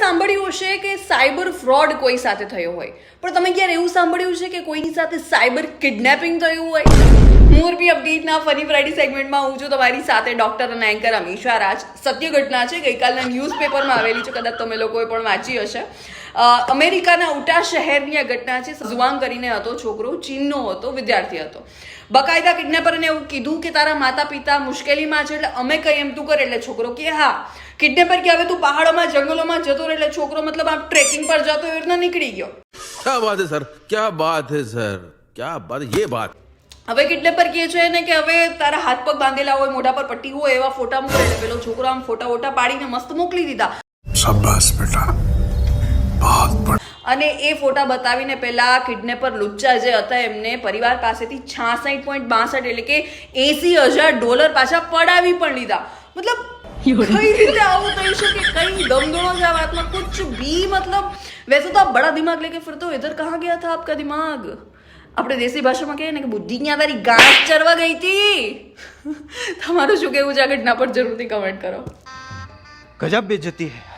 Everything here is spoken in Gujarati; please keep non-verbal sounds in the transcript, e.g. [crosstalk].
સાંભળ્યું હશે કે સાયબર ફ્રોડ કોઈ સાથે થયો હોય. પણ તમે ક્યારે એવું સાંભળ્યું છે કે કોઈની સાથે સાયબર કિડનેપિંગ થયું હોય? મોરબી અપડેટના ફની ફ્રાઇડે સેગમેન્ટમાં હું છું તમારી સાથે ડોક્ટર અને એન્કર અમીષા રાજ. સત્ય ઘટના છે, ગઈકાલના ન્યૂઝપેપરમાં આવેલી છે, કદાચ તમે લોકોએ પણ વાંચી હશે. અમેરિકાના ઉટા શહેરની આ ઘટના છે, ઝુઆંગ કરીને હતો છોકરો, ચીનનો હતો, વિદ્યાર્થી હતો. બકાયદા કિડનેપરને એવું કીધું કે તારા માતા પિતા મુશ્કેલીમાં છે, એટલે અમે કંઈ એમ તું કરે, એટલે છોકરો કે, હા, કિડનેપર કે હવે તું પહાડોમાં, જંગલોમાં જતો રહે, એટલે છોકરો મતલબ આમ ટ્રેકિંગ પર જતો એ રીતના નીકળી ગયો. ક્યાં બાત હે, સર? ક્યાં બાત હે, સર? ક્યાં બાત યે બાત. હવે કિડનેપર કહે છે ને કે હવે તારા હાથ પગ બાંધેલા હોય મોઢા પર પટ્ટી હોય એવા ફોટા મોકલે એટલે પેલો છોકરો આમ ફોટા વોટા પાડીને મસ્ત મોકલી દીધા. શાબાશ બેટા. અને એ ફોટા બતાવીને પહેલાં કિડનેપર લુચ્ચા જે હતા એમને પરિવાર પાસેથી છાસઠ પોઈન્ટ બાસઠ એટલે કે એસી હજાર ડોલર પાછા પડાવી પણ લીધા. મતલબ કઈ રીતે આવું કહી શકે? કઈ દમદણો છે આ વાતમાં? કુછ બી મતલબ વૈસે તો આપ બડા દિમાગ લેકે ફરતો ઇધર કહા ગયા થા આપકા દિમાગ? આપણે દેશી ભાષામાં કહીએ ને કે બુદ્ધિની ત્યાં તારી ઘાસ ચરવા ગઈ હતી. [laughs] તમારું શું કહેવું છે આ ઘટના પર જરૂરથી કમેન્ટ કરો. ગજબ બેજતી હૈ.